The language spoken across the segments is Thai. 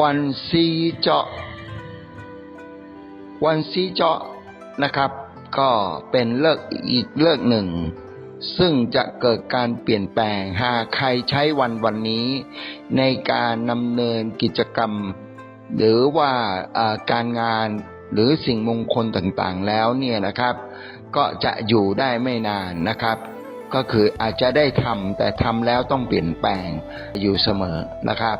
วันซีเจาะ วันซีเจาะนะครับ ก็เป็นเลิกอีกเลิกหนึ่ง ซึ่งจะเกิดการเปลี่ยนแปลงหากใครใช้วันวันนี้ ในการดำเนินกิจกรรม หรือว่าการงานหรือสิ่งมงคลต่างๆแล้วเนี่ยนะครับ ก็จะอยู่ได้ไม่นานนะครับ ก็คืออาจจะได้ทำแต่ทำแล้วต้องเปลี่ยนแปลงอยู่เสมอนะครับ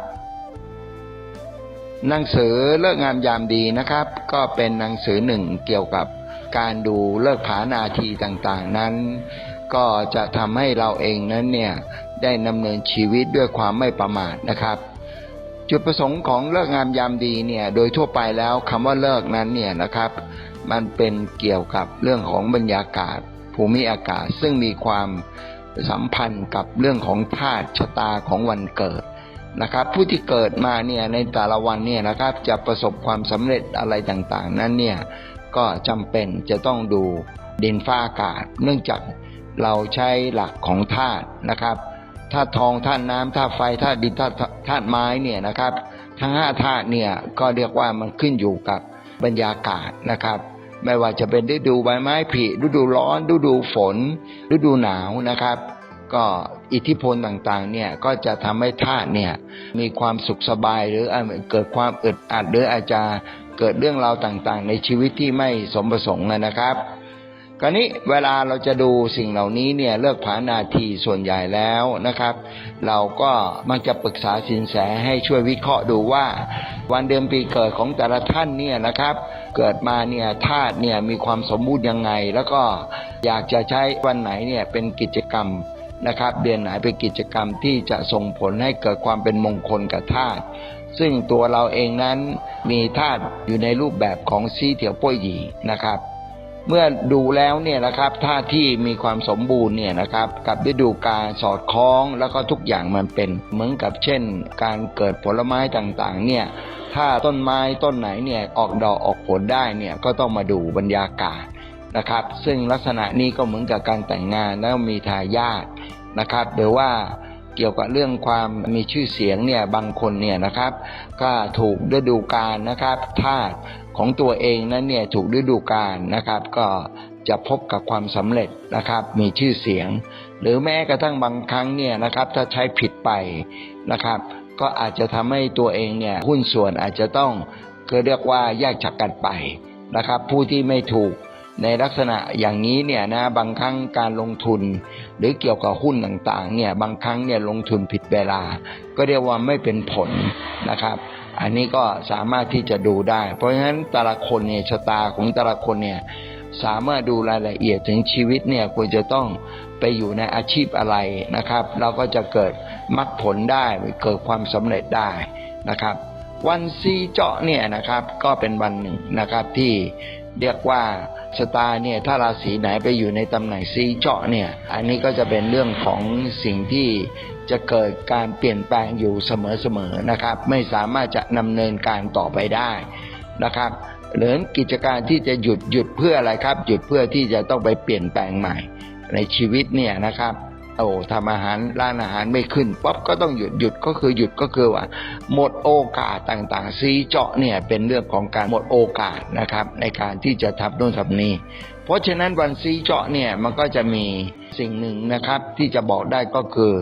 หนังสือเลิกงามยามดีนะครับ ก็เป็นหนังสือหนึ่งเกี่ยวกับการดูเลิกผานาทีต่างๆนั้น ก็จะทำให้เราเองนั้นเนี่ยได้ดำเนินชีวิตด้วยความไม่ประมาทนะครับ จุดประสงค์ของเลิกงามยามดีเนี่ยโดยทั่วไปแล้วคำว่าเลิกนั้นเนี่ยนะครับ มันเป็นเกี่ยวกับเรื่องของบรรยากาศ ภูมิอากาศซึ่งมีความสัมพันธ์กับเรื่องของธาตุชะตาของวันเกิด นะครับ ผู้ที่เกิดมาเนี่ยในแต่ละวันเนี่ยนะครับจะประสบความสำเร็จอะไรต่างๆ นั้นเนี่ยก็จำเป็นจะต้องดูดินฟ้าอากาศ เนื่องจากเราใช้หลักของธาตุนะครับธาตุทองธาตุน้ำธาตุไฟธาตุดินธาตุธาตุไม้เนี่ยนะครับ ทั้งห้าธาตุเนี่ยก็เรียกว่ามันขึ้นอยู่กับบรรยากาศนะครับ ไม่ว่าจะเป็นฤดูใบไม้ผลิฤดูร้อนฤดูฝนฤดูหนาวนะครับ ก็อิทธิพลต่างๆเนี่ยก็จะทำให้ธาตุเนี่ยมีความสุขสบายหรืออาจเกิดความอึดอัดหรืออาจจะเกิดเรื่องราวต่างๆ ในชีวิตที่ไม่สมประสงค์นะครับคราวนี้เวลาเราจะดูสิ่งเหล่านี้เนี่ยเลิกผานาทีส่วนใหญ่แล้วนะครับ เราก็มักจะปรึกษาสินแสให้ช่วยวิเคราะห์ดูว่า วันเดือนปีเกิดของแต่ละท่านเนี่ยนะครับ เกิดมาเนี่ยธาตุเนี่ยมีความสมบูรณ์ยังไง แล้วก็อยากจะใช้วันไหนเนี่ยเป็นกิจกรรม นะครับเดือนไหนเป็นกิจกรรมที่จะส่งผลให้เกิดความเป็นมงคลกับธาตุซึ่งตัวเราเองนั้นมีธาตุอยู่ในรูปแบบของซีเถียวป้วยหยีนะครับ เมื่อดูแล้วเนี่ยนะครับท่าที่มีความสมบูรณ์เนี่ยนะครับ กับฤดูกาลสอดคล้องแล้วก็ทุกอย่างมันเป็น เหมือนกับเช่น การเกิดผลไม้ต่างๆ เนี่ยถ้าต้นไม้ต้นไหนเนี่ยออกดอกออกผลได้เนี่ยก็ต้องมาดูบรรยากาศนะครับ ซึ่งลักษณะนี้ก็เหมือนกับการแต่งงานแล้วมีทายาท นะครับหรือว่าเกี่ยวกับเรื่องความมีชื่อเสียงเนี่ยบางคนเนี่ยนะครับ ก็ถูกฤดูกาลนะครับธาตุของตัวเองนั้นเนี่ยถูกฤดูกาลนะครับ ก็จะพบกับความสำเร็จนะครับ มีชื่อเสียง หรือแม้กระทั่งบางครั้งเนี่ยนะครับ ถ้าใช้ผิดไปนะครับ ก็อาจจะทำให้ตัวเองเนี่ยหุ้นส่วนอาจจะต้องก็เรียกว่าแยกจากกันไปนะครับ ผู้ที่ไม่ถูก ในลักษณะอย่างนี้เนี่ยนะบางครั้งการลงทุน หรือเกี่ยวกับหุ้นต่างๆเนี่ยบางครั้งเนี่ยลงทุนผิดเวลา ก็เรียกว่าไม่เป็นผลนะครับ อันนี้ก็สามารถที่จะดูได้ เพราะฉะนั้นแต่ละคนเนี่ยชะตาของแต่ละคนเนี่ยสามารถดูรายละเอียดถึงชีวิตเนี่ยควรจะต้องไปอยู่ในอาชีพอะไรนะครับ เราก็จะเกิดมรรคผลได้เกิดความสำเร็จได้นะครับ วันซีเจาะเนี่ยนะครับก็เป็นวันหนึ่งนะครับที่ เรียกว่าชะตาเนี่ยถ้าราศีไหนไปอยู่ในตำแหน่งซีเจาะเนี่ยอันนี้ก็จะเป็นเรื่องของสิ่งที่จะเกิดการเปลี่ยนแปลงอยู่เสมอๆนะครับ ไม่สามารถจะดำเนินการต่อไปได้นะครับหรือกิจการที่จะหยุดหยุดเพื่ออะไรครับ หยุดเพื่อที่จะต้องไปเปลี่ยนแปลงใหม่ ในชีวิตเนี่ยนะครับ โอ้ทำอาหารร้านอาหารไม่ขึ้นปั๊บก็ต้องหยุดหยุดก็คือหยุดก็คือว่า หมดโอกาสต่างๆ ซีเจาะเนี่ยเป็นเรื่องของการหมดโอกาสนะครับในการที่จะทำโน่นทำนี่เพราะฉะนั้นวันซีเจาะเนี่ยมันก็จะมีสิ่งหนึ่งนะครับ ที่จะบอกได้ก็คือ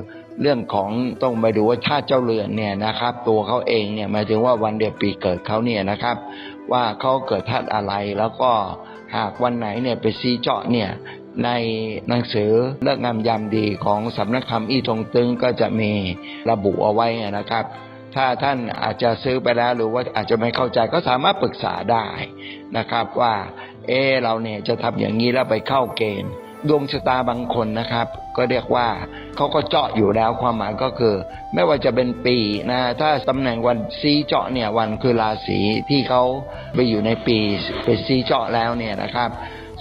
เรื่องของต้องไปดูว่าชาติเจ้าเรือนเนี่ยนะครับ ตัวเขาเองเนี่ยหมายถึงว่าวันเดือนปีเกิดเขาเนี่ยนะครับ ว่าเขาเกิดธาตุอะไร แล้วก็หากวันไหนเนี่ยไปซีเจาะเนี่ยในหนังสือเลิกงามยามดีของสำนักธรรมอีทงตึงก็จะมีระบุเอาไว้นะครับ ถ้าท่านอาจจะซื้อไปแล้วหรือว่าอาจจะไม่เข้าใจก็สามารถปรึกษาได้นะครับว่า เออเราเนี่ยจะทำอย่างนี้แล้วไปเข้าเกณฑ์ ดวงชะตาบางคนนะครับ ก็เรียกว่าเขาก็เจาะอยู่แล้วความหมายก็คือ ไม่ว่าจะเป็นปีนะถ้าตำแหน่งวันซีเจาะเนี่ยวันคือราศีที่เขาไปอยู่ในปีเป็นซีเจาะแล้วเนี่ยนะครับ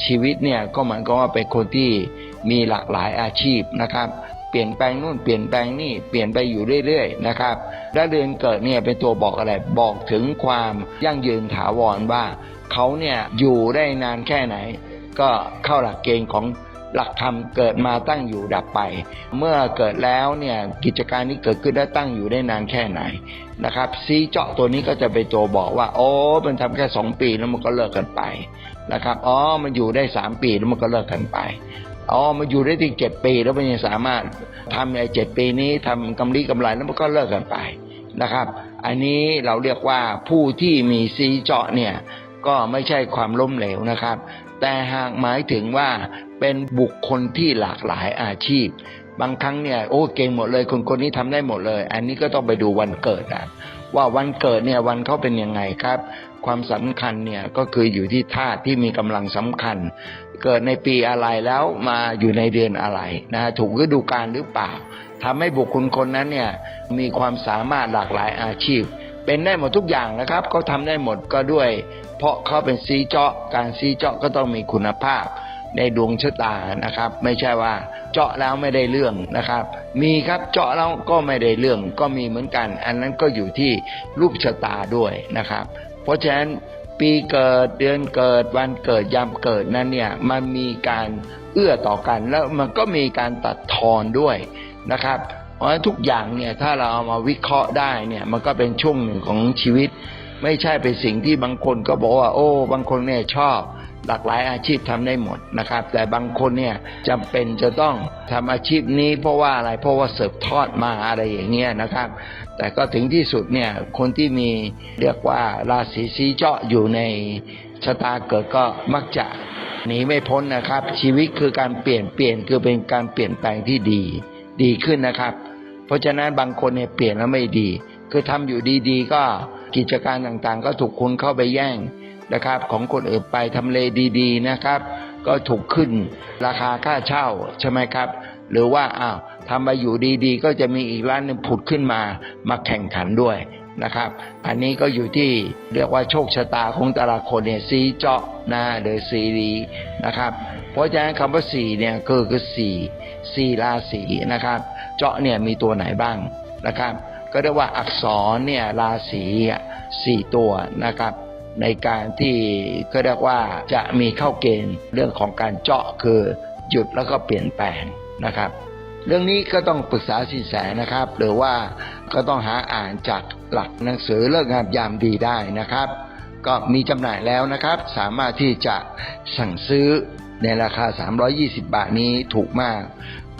ชีวิตเนี่ยก็เหมือนกับว่าเป็นคนที่มีหลากหลายอาชีพนะครับ เปลี่ยนแปลงนู่นเปลี่ยนแปลงนี่เปลี่ยนไปอยู่เรื่อยๆนะครับและเดือนเกิดเนี่ยเป็นตัวบอกอะไรบอกถึงความยั่งยืนถาวรว่าเขาเนี่ยอยู่ได้นานแค่ไหน ก็เข้าหลักเกณฑ์ของ หลักธรรมเกิดมาตั้งอยู่ดับไป เมื่อเกิดแล้วเนี่ยกิจการนี้เกิดขึ้นได้ตั้งอยู่ได้นานแค่ไหนนะครับซีเจาะตัวนี้ก็จะเป็นตัวบอกว่า โอ้มันทำแค่สองปีแล้วมันก็เลิกกันไปนะครับอ๋อมันอยู่ได้สามปีแล้วมันก็เลิกกันไปอ๋อมันอยู่ได้ถึงเจ็ดปีแล้วมันยังสามารถทำในเจ็ดปีนี้ทำกำไรกำไรแล้วมันก็เลิกกันไปนะครับ อันนี้เราเรียกว่าผู้ที่มีซีเจาะเนี่ยก็ไม่ใช่ความล้มเหลวนะครับ แต่หากหมายถึงว่าเป็นบุคคลที่หลากหลายอาชีพ บางครั้งเนี่ยโอ้เก่งหมดเลย คนคนนี้ทำได้หมดเลย อันนี้ก็ต้องไปดูวันเกิดอะว่าวันเกิดเนี่ยวันเขาเป็นยังไงครับ ความสำคัญเนี่ยก็คืออยู่ที่ธาตุที่มีกำลังสำคัญ เกิดในปีอะไรแล้วมาอยู่ในเดือนอะไรนะถูกฤดูกาลหรือเปล่าทำให้บุคคลคนนั้นเนี่ยมีความสามารถหลากหลายอาชีพ เป็นได้หมดทุกอย่างนะครับเขาทำได้หมดก็ด้วย เพราะเขาเป็นซีเจาะ การซีเจาะก็ต้องมีคุณภาพในดวงชะตานะครับ ไม่ใช่ว่าเจาะแล้วไม่ได้เรื่องนะครับ มีครับเจาะแล้วก็ไม่ได้เรื่องก็มีเหมือนกัน อันนั้นก็อยู่ที่รูปชะตาด้วยนะครับ เพราะฉะนั้นปีเกิดเดือนเกิดวันเกิดยามเกิดนั้นเนี่ยมันมีการเอื้อต่อกันแล้วมันก็มีการตัดทอนด้วยนะครับ เพราะฉะนั้นทุกอย่างเนี่ยถ้าเราเอามาวิเคราะห์ได้เนี่ยมันก็เป็นช่วงหนึ่งของชีวิต ไม่ใช่เป็นสิ่งที่บางคนก็บอกว่า โอ้ บางคนเนี่ยชอบ หลากหลายอาชีพทำได้หมดนะครับ แต่บางคนเนี่ยจำเป็นจะต้องทำอาชีพนี้เพราะว่าอะไรเพราะว่าเสิร์ฟทอดมาอะไรอย่างเงี้ยนะครับ แต่ก็ถึงที่สุดเนี่ยคนที่มีเรียกว่าราศีสีเจาะอยู่ในชะตาเกิดก็มักจะหนีไม่พ้นนะครับ ชีวิตคือการเปลี่ยนเปลี่ยนคือเป็นการเปลี่ยนแปลงที่ดี ดีขึ้นนะครับ เพราะฉะนั้นบางคนเนี่ยเปลี่ยนแล้วไม่ดี คือทำอยู่ดีๆก็ กิจการต่างๆ ก็ถูกคนเข้าไปแย่งนะครับ ของคนอื่นไปทำเลดีๆนะครับ ก็ถูกขึ้นราคาค่าเช่าใช่ไหมครับ หรือว่าอ้าวทำมาอยู่ดีๆ ก็จะมีอีกร้านหนึงผุดขึ้นมามาแข่งขันด้วยนะครับ อันนี้ก็อยู่ที่เรียกว่าโชคชะตาของแต่ละคนเนี่ยสีเจาะนะหรือสีรีนะครับ เพราะฉะนั้นคำว่าสี่เนี่ยคือคือสี่สี่ราศีนะครับ เจาะเนี่ยมีตัวไหนบ้างนะครับ ก็เรียกว่าอักษรเนี่ยราศีสี่ตัวนะครับในการที่ก็เรียกว่าจะมีเข้าเกณฑ์เรื่องของการเจาะคือหยุดแล้วก็เปลี่ยนแปลงนะครับ เรื่องนี้ก็ต้องปรึกษาสินแสนะครับ หรือว่าก็ต้องหาอ่านจากหลักหนังสือเลิกงามยามดีได้นะครับ ก็มีจำหน่ายแล้วนะครับ สามารถที่จะสั่งซื้อในราคา 320 บาทนี้ถูกมาก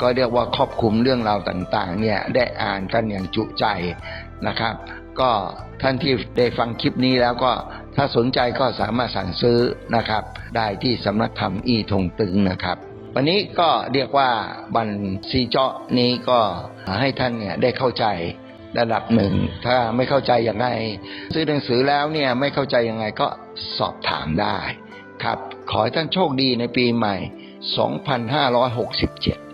ก็เรียกว่าครอบคลุมเรื่องราวต่างๆ เนี่ยได้อ่านกันอย่างจุใจนะครับ ก็ท่านที่ได้ฟังคลิปนี้แล้วก็ถ้าสนใจก็สามารถสั่งซื้อนะครับ ได้ที่สำนักธรรมอีทงตึงนะครับ วันนี้ก็เรียกว่าบันซีเจาะนี้ก็ให้ท่านเนี่ยได้เข้าใจระดับหนึ่ง ถ้าไม่เข้าใจอย่างไรซื้อหนังสือแล้วเนี่ยไม่เข้าใจยังไงก็สอบถามได้ครับ ขอให้ท่านโชคดีในปีใหม่ 2567